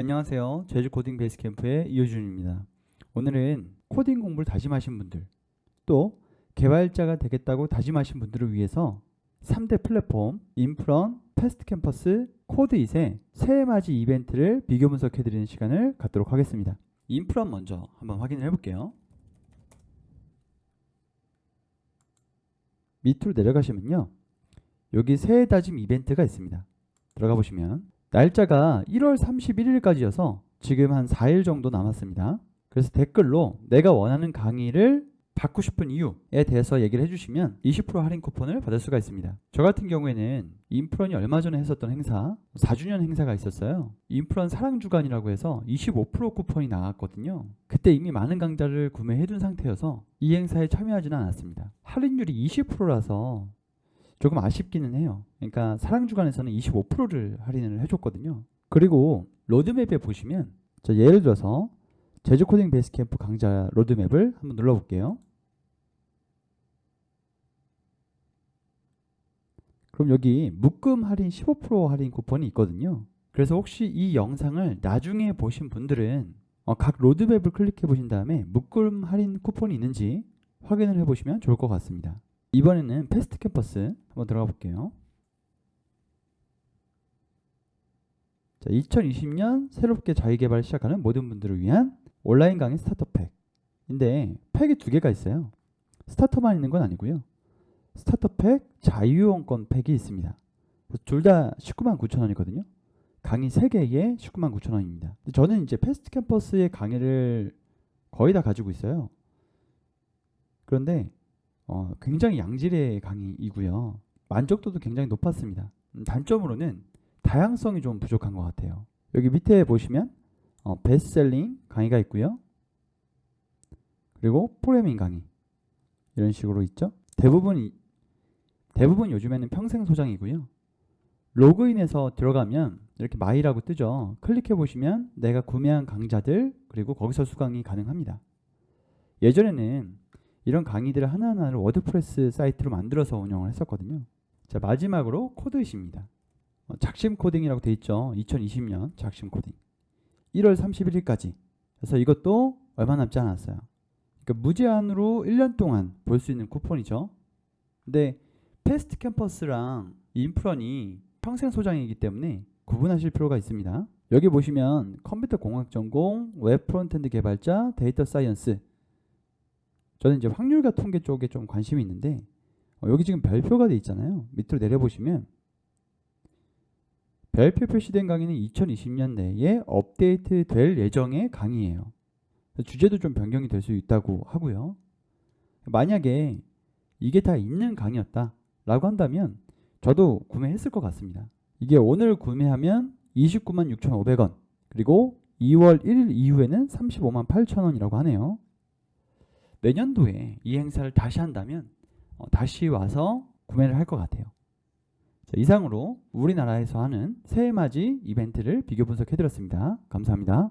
안녕하세요. 제주 코딩 베이스 캠프의 이효준입니다. 오늘은 코딩 공부를 다짐하신 분들, 또 개발자가 되겠다고 다짐하신 분들을 위해서 3대 플랫폼 인프런, 패스트 캠퍼스, 코드잇의 새해 맞이 이벤트를 비교 분석해 드리는 시간을 갖도록 하겠습니다. 인프런 먼저 한번 확인을 해 볼게요. 밑으로 내려가시면요. 여기 새해 다짐 이벤트가 있습니다. 들어가 보시면 날짜가 1월 31일까지여서 지금 한 4일 정도 남았습니다. 그래서 댓글로 내가 원하는 강의를 받고 싶은 이유에 대해서 얘기를 해주시면 20% 할인 쿠폰을 받을 수가 있습니다. 저 같은 경우에는 인프런이 얼마 전에 했었던 행사, 4주년 행사가 있었어요. 인프런 사랑주간이라고 해서 25% 쿠폰이 나왔거든요. 그때 이미 많은 강좌를 구매해둔 상태여서 이 행사에 참여하지는 않았습니다. 할인율이 20%라서 조금 아쉽기는 해요. 그러니까 사랑 주간에서는 25%를 할인을 해줬거든요. 그리고 로드맵에 보시면 저 예를 들어서 제주 코딩 베이스 캠프 강좌 로드맵을 한번 눌러볼게요. 그럼 여기 묶음 할인 15% 할인 쿠폰이 있거든요. 그래서 혹시 이 영상을 나중에 보신 분들은 어, 각 로드맵을 클릭해 보신 다음에 묶음 할인 쿠폰이 있는지 확인을 해 보시면 좋을 것 같습니다. 이번에는 패스트 캠퍼스 한번 들어가 볼게요. 자, 2020년 새롭게 자기개발 시작하는 모든 분들을 위한 온라인 강의 스타터 팩인데 팩이 두 개가 있어요. 스타터만 있는 건 아니고요. 스타터 팩, 자유용권 팩이 있습니다. 둘 다 19만 9천 원이거든요. 강의 3개에 19만 9천 원입니다. 저는 이제 패스트 캠퍼스의 강의를 거의 다 가지고 있어요. 그런데 어, 굉장히 양질의 강의이고요. 만족도도 굉장히 높았습니다. 음, 단점으로는 다양성이 좀 부족한 것 같아요. 여기 밑에 보시면 어, 베스트셀링 강의가 있고요. 그리고 프로그래밍 강의 이런 식으로 있죠. 대부분 이- 대부분 요즘에는 평생 소장이고요. 로그인해서 들어가면 이렇게 마이라고 뜨죠. 클릭해 보시면 내가 구매한 강좌들 그리고 거기서 수강이 가능합니다. 예전에는 이런 강의들을 하나하나를 워드프레스 사이트로 만들어서 운영을 했었거든요. 자 마지막으로 코드잇입니다. 어, 작심 코딩이라고 돼 있죠. 2020년 작심 코딩. 1월 31일까지. 그래서 이것도 얼마 남지 않았어요. 그러니까 무제한으로 1년 동안 볼 수 있는 쿠폰이죠. 근데 패스트 캠퍼스랑 인프런이 평생 소장이기 때문에 구분하실 필요가 있습니다. 여기 보시면 컴퓨터 공학 전공, 웹 프론트엔드 개발자, 데이터 사이언스. 저는 이제 확률과 통계 쪽에 좀 관심이 있는데 어, 여기 지금 별표가 돼 있잖아요. 밑으로 내려 보시면 별표 표시된 강의는 2020년 내에 업데이트 될 예정의 강의예요. 주제도 좀 변경이 될 수 있다고 하고요. 만약에 이게 다 있는 강의였다 라고 한다면 저도 구매했을 것 같습니다. 이게 오늘 구매하면 29만 6,500원 그리고 2월 1일 이후에는 35만 8천원이라고 하네요. 내년도에 이 행사를 다시 한다면 어, 다시 와서 구매를 할 것 같아요. 자, 이상으로 우리나라에서 하는 새해맞이 이벤트를 비교 분석해 드렸습니다. 감사합니다.